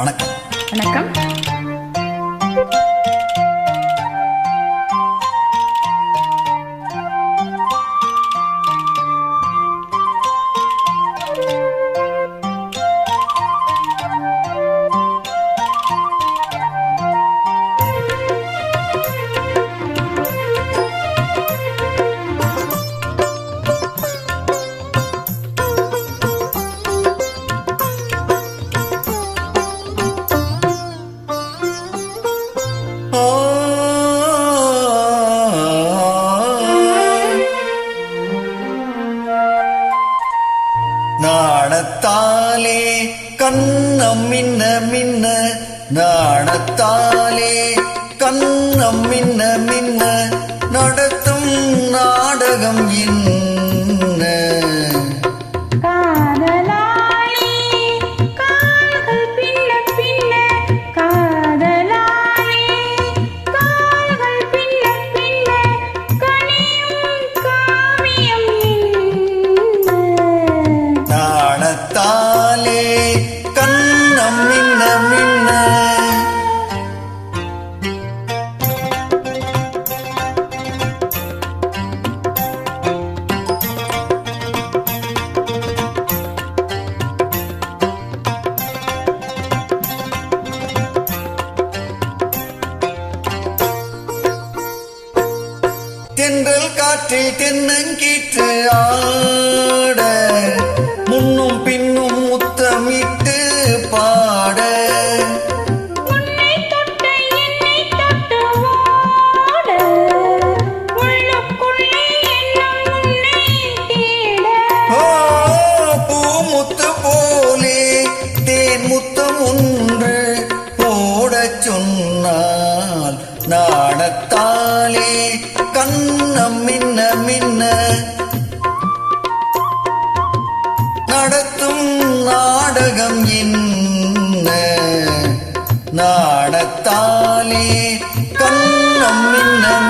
வணக்கம். வணக்கம். நாணத்தாலே கண்ணம் மின்ன மின்ன நாணத்தாலே கண்ணம் மின்ன மின்ன நடத்தும் நாடகம் இன்னும் தென்றல் காற்றில் தென்னங்கீற்று ஆ நாடகம் என்ன? நாடத்தாலே கண்ணம் மின்னம்